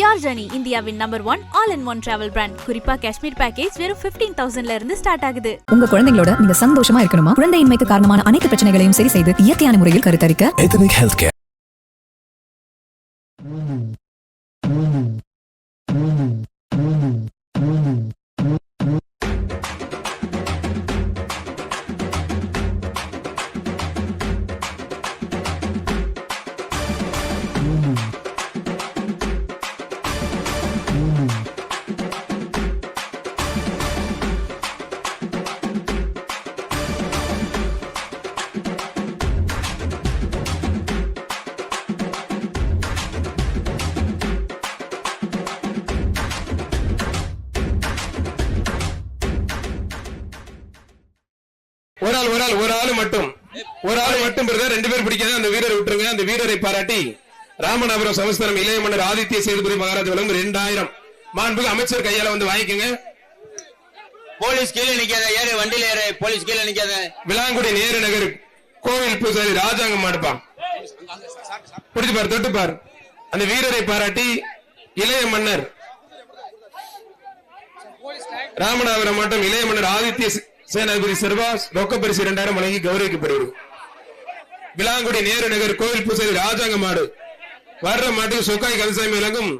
யார் ஜர்னி இந்தியாவின் number one all in one travel brand குறிப்பா காஷ்மீர் பேக்கேஜ் வெறும் 15000 தௌசண்ட்ல இருந்து ஸ்டார்ட் ஆகுது. உங்க குழந்தைங்களோட நீங்க சந்தோஷமா இருக்கணுமா? குழந்தையின்மைக்கு காரணமான அனைத்து பிரச்சனைகளையும் சரி செய்து இயற்கையான முறையில் கருத்தரிக்க? ஒரு ஆள் ஒரு ஆள் ஒரு ஆள் மட்டும். ஒரு ஆள் மட்டும் பிரதர் ரெண்டு பேர் பிடிக்காத அந்த வீரரை விட்டுருங்க. அந்த வீரரை பாராட்டி ராமநாதபுரம் சமஸ்தானம் இளைய மன்னர் ஆதித்ய சேதுபதி மகாராஜ் வழங்கும் ரெண்டாயிரம் மாண்புக்கு அமைச்சர் கையால வந்து வாங்கிக்கோங்க. போலீஸ் கீழே நிக்காத ஏறு வண்டியில ஏறு போலீஸ் கீழே நிக்காத. விளாங்குடி நேரு நகர் கோவில் பூசாரி ராஜாங்கம் மாடுப்பான் பிடிச்சு பார் தொட்டு பார். அந்த வீரரை பாராட்டி இளைய மன்னர் ராமநாதபுரம் மாவட்டம் இளைய மன்னர் ஆதித்ய சேனாதிபதி சர்வாஸ் ரொக்க பரிசு இரண்டாயிரம் வழங்கி கௌரவிக்கப்படுகிறது. விளாங்குடி நேரு நகர் கோவில் பூசாரி ராஜாங்க மாடு. வர்ற மாட்டுக்கு சொக்காய் கந்தசாமி வழங்கும்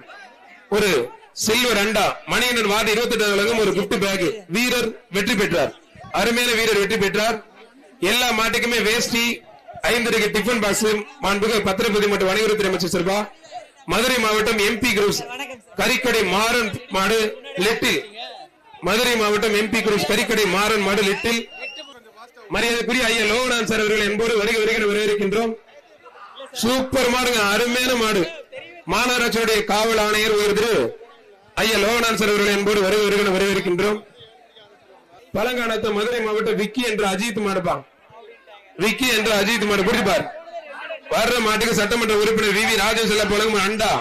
ஒரு சில்வர் அண்டா மணியண்ணன் வார்டு இருபத்தி எட்டு வழங்கும் ஒரு gift பேக் வீரர் வெற்றி பெற்றார். அருமையான வீரர் வெற்றி பெற்றார். எல்லா மாட்டுக்குமே வேஷ்டி ஐந்தரைக்கு டிஃபன் பாக்ஸ் மாண்புக பத்திரப்பதி மற்றும் வணிகத்துறை அமைச்சர் சிறப்பா மதுரை மாவட்டம் எம்பி குரூஸ் கறிக்கடை மாறன் மாடு லிட்டில். மதுரை மாவட்டம் எம்பி குரூஸ் கறிக்கடை மாறன் மாடு லிட்டில் மரியாதைக்குரிய ஐயா லோகநாத் சார் அவர்கள் என்போடு வருகை வருகிற வரவேற்கின்றோம். சூப்பர் மாடுங்க அருமையான மாடு. மாநகராட்சியுடைய காவல் ஆணையர் உயர் திரு ஐயா லோகநாத் சார் அவர்கள் என்போடு வருகை வருகிற வரவேற்கின்றோம். பழங்காலத்து மதுரை மாவட்டம் விக்கி என்ற அஜித் மாடுப்பான் விக்கி என்ற அஜித் மாடு பிடிப்பார் வர்ற மாட்டுக்கு சட்டமன்ற உறுப்பினர் வி வி ராஜன் செல்ல அண்டா.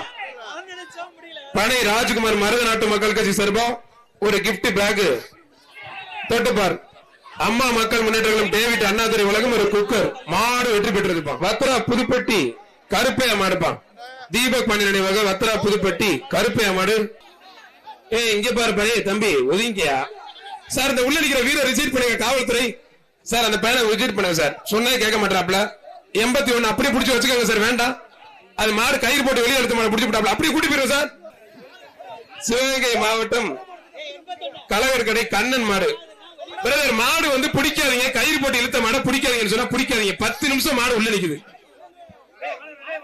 பனை ராஜ்குமார் மருத நாட்டு மக்கள் கட்சி சார்பா ஒரு gift பேக் தொட்டுப்பார் அம்மா மக்கள் முன்னேற்றங்களும் டேவிட் அண்ணாதுரை உலகம் ஒரு குக்கர். மாடு வெற்றி பெற்றிருப்பான். வத்ரா புதுப்பட்டி கருப்பையா மாடுப்பான் தீபக் பண்ணி நினைவாக வத்ரா புதுப்பட்டி கருப்பையா மாடு. ஏ இங்க பாரு பழைய தம்பி ஒதுங்கியா சார் இந்த உள்ள நிக்கிற வீரர் ரிசீட் பண்ணுங்க காவல்துறை. சார் அந்த பையனை ரிசீட் பண்ணுங்க சார். சொன்னே கேட்க மாட்டாப்ல. எண்பத்தி ஒண்ணு அப்படியே பிடிச்சி வச்சுக்கோங்க சார் வேண்டாம். அது மாடு கயிறு போட்டு வெளியே எடுத்து மாடு புடிச்சு விட்டாப்ல. அப்படியே கூட்டி போயிடும் சார். சிவகங்கை மாவட்டம் கலகர் கடை கண்ணன் மாடு. பிரதர் மாடு வந்து பிடிக்காதீங்க. கயிறு போட்டு இழுத்த மாடை பிடிக்காதீங்கன்னு சொன்னா பிடிக்காதீங்க. பத்து நிமிஷம் மாடு உள்ள நிக்குது.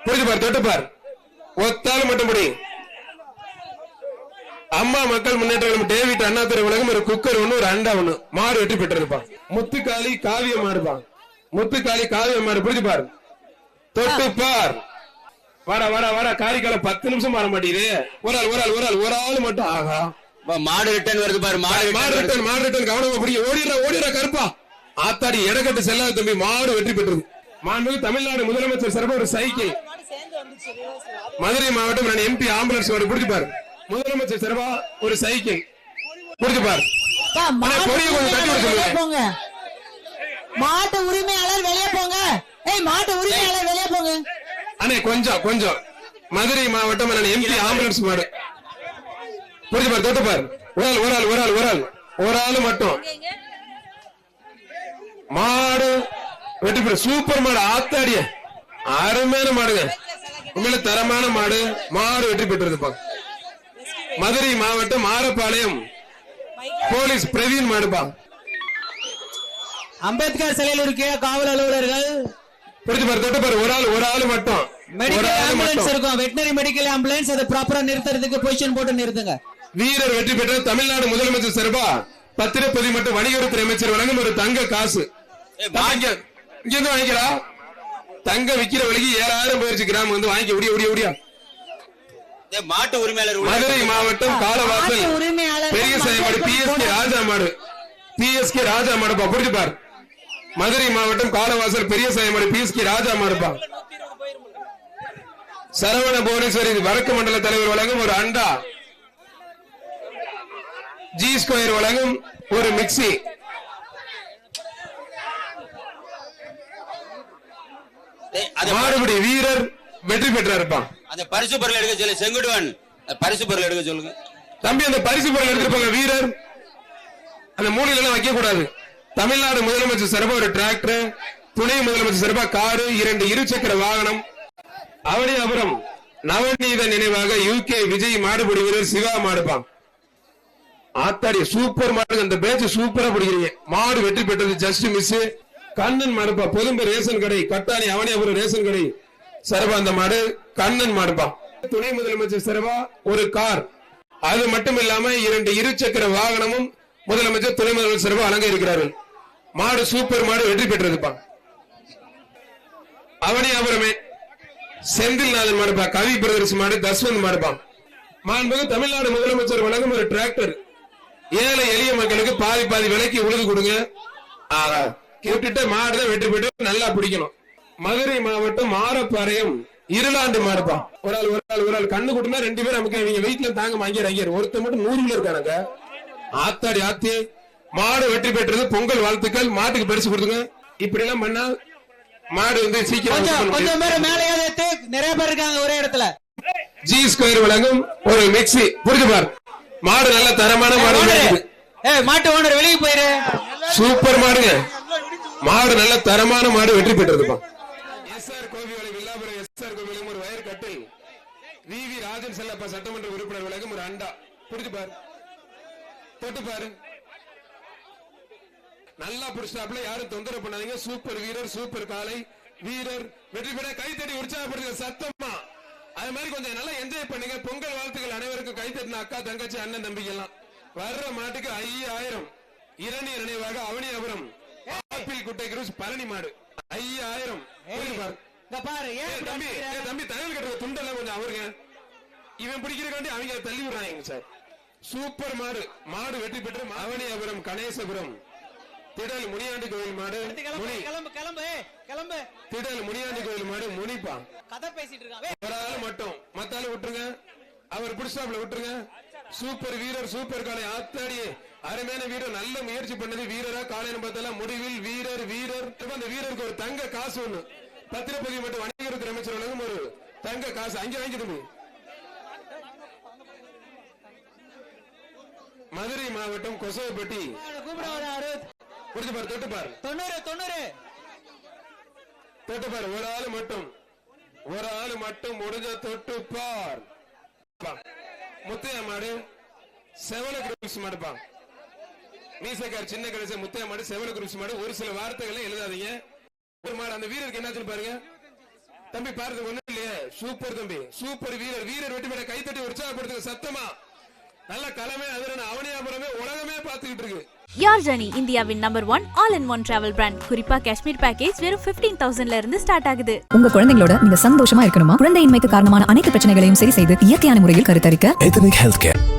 புரிஞ்சு பாரு தொட்டு பாரு. ஒத்தாலும் மட்டும் படி. அம்மா மக்கள் முன்னேற்றம் டேவிட் அண்ணாதுரை உலகம் ஒரு குக்கர் ஒண்ணு ஒரு அண்டா ஒண்ணு. மாடு வெற்றி பெற்றிருப்பான் முத்துக்காளி காவிய மாடுப்பான் முத்துக்காளி காவிய மாடு புரிஞ்சு பாரு. தொட்டு பார். வர வர வர காரிக்கால பத்து நிமிஷம் வர மாட்டேங்குது. ஒரு ஆள் ஒரு ஆள் ஒரு ஆள் ஒரு ஆள் மட்டும். ஆகா மாடு ரிட்டர்ன் வருது பாரு மாடு மாடு. ரிட்டன் மாடு ரிட்டன் கவனமா பிடி ஓடிடுற ஓடிடுற கருப்பா. ஆத்தாடி இடக்கட்டு செல்லாத தம்பி மாடு வெற்றி பெற்றது. மாண்புமிகு தமிழ்நாடு முதலமைச்சர் சார்பா ஒரு சைக்கிள். மதுரை மாவட்டம் நான் எம்பி ஆம்புலன்ஸ் ஒரு பிடிச்சு பாரு. முதலமைச்சர் சார்பா ஒரு சைக்கிள். பிடிச்சு பாரு. அப்பா, மாட்டு கொடியை கொஞ்சம் தட்டி விட உரிமையாளர் வெளியே சொல்லுங்க. போங்க. மாட்டு உரிமையாளர் வெளியே போங்க. ஏய் மாட்டு உரிமையாளர் வெளியே போங்க. அண்ணே கொஞ்சம் கொஞ்சம். மதுரை மாவட்டம் நான் எம்பி ஆம்புலன்ஸ் மாடு. புரிஞ்சு பாரு தொட்டு பாரு. ஒரு ஆள் ஒரு ஆள் ஒரு ஆள் ஒரு ஆள். ஒரு ஆள் மட்டும். மாடு வெற்றி பெற சூப்பர் மாடு ஆத்தாடிய. அருமையான மாடுங்க. உண்மையில தரமான மாடு மாடு வெற்றி பெற்றிருப்பா மதுரை மாவட்டம் ஆரப்பாளையம். போலீஸ் பிரவீன் மாடுப்பா அம்பேத்கர் சிலையில் இருக்க காவல் அலுவலர்கள். புரிஞ்சு பாரு தொட்டு பாரு. ஒரு ஆள் ஒரு ஆள் மட்டும். மெடிக்கல் ஆம்புலன்ஸ் இருக்கும். வெட்டினரி மெடிக்கல் ஆம்புலன்ஸ் அதை ப்ராப்பரா நிறுத்துறதுக்கு பொசிஷன் போட்டு நிறுத்துங்க. வீரர் வெற்றி பெற்ற தமிழ்நாடு முதலமைச்சர் சார்பா பத்திரப்பதி மற்றும் வணிகத்துறை அமைச்சர் வழங்கும் ஒரு தங்க காசு. ஏய், வாங்க. இங்க இருந்து வாங்கிக்கிறா தங்க விக்கிற வழிக்கு ஏழாயிரம் போயிருச்சு கிராம். வந்து வாங்கிக்க ஓடியா ஓடியா ஓடியா. ஏய், மாட்டு உரிமையாளர் மதுரை மாவட்டம் காலவாசல். பெரிய சாயமாடு பிஎஸ்கே ராஜா மாடு பிஎஸ்கே ராஜா மாடுப்பா புரிஞ்சு பார். மதுரை மாவட்டம் காலவாசல் பெரிய சாயமாடு பிஎஸ்கே ராஜா மாடுப்பா சரவண புவனேஸ்வரி வடக்கு மண்டல தலைவர் வழங்கும் ஒரு அண்டா. ஜி ஸ்கொயர் வழங்கும் ஒரு அது மாடுபிடி வீரர் வெற்றி பெற்றாருப்பான் அந்த பரிசு பொருள் எடுக்க சொல்லி செங்குடுவன். பரிசு பொருள் எடுக்க சொல்லுங்க. தம்பி அந்த பரிசு பொருள் எடுத்துட்டு போங்க வீரர். அந்த மூலையில எல்லாம் வைக்க கூடாது தமிழ்நாடு முதலமைச்சர் சிறப்பா ஒரு டிராக்டர் துணை முதலமைச்சர் சிறப்பா காரு இரண்டு இருசக்கர வாகனம். அவனியாபுரம் நவநீத நினைவாக யூகே விஜய் மாடுபிடி வீரர் சிவா மாடுப்பான். ஆத்தாடி சூப்பர் மாடு அந்த பேச்சு சூப்பரா பிடிக்கிறீங்க. மாடு வெற்றி பெற்றது ஜஸ்ட் மிஸ் கண்ணன் மாடுப்பா பொதும்பு ரேஷன் கடை கட்டாணி அவனியாபுரம் ரேஷன் கடை. சரபா அந்த மாடு கண்ணன் மாடுப்பா. துணை முதலமைச்சர் சரபா ஒரு கார். அது மட்டும் இல்லாம இரண்டு இருசக்கர வாகனமும் முதலமைச்சர் துணை முதலமைச்சர் சரபா அலங்க இருக்கிறார்கள். மாடு சூப்பர் மாடு வெற்றி பெற்றதுப்பா. அவனியாபுரமே செந்தில்நாதன் மாடுப்பா கவி பிரதர்ஸ் மாடு தஸ்வந்த் மாடுப்பா. மாண்புக்கு தமிழ்நாடு முதலமைச்சர் வழங்கும் ஒரு டிராக்டர். ஏழை எளிய மக்களுக்கு பாதி பாதி விலைக்கு உழுது கொடுங்க. ஆஹா, விட்டுட்டு மாடு தான் வெற்றி பெற்று நல்லா பிடிக்கணும். மதுரை மாவட்டம் மாரப்பாளையம் இருளாண்டு மாடுப்பா. ஒரு ஆள் ஒரு ஆள் ஒரு ஆள். கண்ணு கூட்டினா ரெண்டு பேரும் நமக்கு இவங்க வெயிட்ல தாங்க வாங்கிற ஐயர் ஒருத்தர் மட்டும் நூறு கிலோ இருக்கானுங்க. ஆத்தாடி ஆத்தி. மாடு வெற்றி பெற்றது பொங்கல் வாழ்த்துக்கள். மாட்டுக்கு பரிசு கொடுத்துங்க. இப்படி எல்லாம் பண்ணா மாடு வந்து சீக்கிரம் கொஞ்சம் பேர் ஏத்து நிறைய பேர் இருக்காங்க ஒரே இடத்துல. ஜி ஸ்கொயர் வழங்கும் ஒரு மிக்ஸி புரிஞ்சு பார். மாடு நல்ல தரமான மாடு மாட்டு ஓனர் வெளியே போயிரு. சூப்பர் மாடுங்க. மாடு நல்ல தரமான மாடு வெற்றி ஒரு வயர் கட்டில் வி. வி. ராஜன் செல்லப்பா சட்டமன்ற உறுப்பினர் விலகும் ஒரு அண்டா. புடிச்சு பாரு. தொட்டு பாரு. நல்லா புடிச்சாப்புல யாரும் தொந்தரவு பண்ணாதீங்க. சூப்பர் வீரர் சூப்பர் காலை. வீரர் வெற்றி பெற கைத்தட்டி உற்சாகப்படுங்க சத்தமா அது மாதிரி கொஞ்சம் நல்லா என்ஜாய் பண்ணுங்க. பொங்கல் வாழ்த்துக்கள் அனைவருக்கும் கைத்தட்டின அக்கா தங்கச்சி அண்ணன் தம்பிக்கு எல்லாம் வர்ற மாட்டுக்கு ஐயாயிரம். இரணிய நினைவாக அவனியாபுரம் ஆப்பிள் குட்டை குரூஸ் பழனி மாடு. ஐயாயிரம். பாரு. தம்பி தம்பி தகவல் கட்டுற துண்டெல்லாம் கொஞ்சம் அவருங்க. இவன் பிடிக்கிறக்காண்டி அவங்க தள்ளி விடுறாங்க சார். சூப்பர் மாடு. மாடு வெற்றி பெற்று அவனியாபுரம் கணேசபுரம். திடல் முனியாண்டி கோயில் மாடு கிளம்பு கிளம்பு கிளம்பு திடல் முனியாண்டி கோயில் மாடு முனிப்பா. கதை பேசிட்டு ஒரு ஆள் மட்டும் மத்த ஆளு விட்டுருங்க. அவர் பிடிச்சாப்ல விட்டுருங்க. சூப்பர் வீரர் சூப்பர் காலை ஆத்தாடி. அருமையான வீரர் நல்ல முயற்சி பண்ணது வீரரா. காலையில பார்த்தாலும் முடிவில் வீரர் வீரர். அந்த வீரருக்கு ஒரு தங்க காசு ஒண்ணு. பத்திரப்பதிவு மற்றும் வணிகத்துறை அமைச்சர் வழங்கும் ஒரு தங்க காசு. அங்க வாங்கிட்டு மதுரை மாவட்டம் கொசவப்பட்டி புரிஞ்சு பாரு தொட்டு பாரு. தொண்ணூறு தொண்ணூறு. தொட்டு பாரு ஒரு ஆளு மட்டும். ஒரு ஆளு மட்டும் முடிஞ்ச தொட்டு பார். முத்தையா மாடு செவல குரூப்ஸ் மாடுப்பா மீசக்கார் சின்ன கடைசி முத்தையா மாடு செவல குரூப்ஸ் மாடு ஒரு சில வார்த்தைகளை எழுதாதீங்க. ஒரு மாடு அந்த வீரருக்கு என்னாச்சுன்னு பாருங்க. தம்பி பாருங்க ஒண்ணும் இல்லையே. சூப்பர் தம்பி சூப்பர் வீரர். வீரர் வெட்டி மேல கைத்தட்டி உற்சாகப்படுத்துங்க சத்தமா. நல்ல கலமே அதிரன அவனியாபுரமே உலகமே பார்த்துக்கிட்டு இருக்கு. யார் ஜர்னி இந்தியாவின் number one all in one travel brand குறிப்பா காஷ்மீர் பேக்கேஜ் வெறும் 15000 தௌசண்ட்ல இருந்து ஸ்டார்ட் ஆகுது. உங்க குழந்தைங்களோட நீங்க சந்தோஷமா இருக்கணுமா? குழந்தையின்மைக்கு காரணமான அனைத்து பிரச்சனைகளையும் சரி செய்து இயற்கையான முறையில் கருத்தரிக்க? Ethnic Healthcare.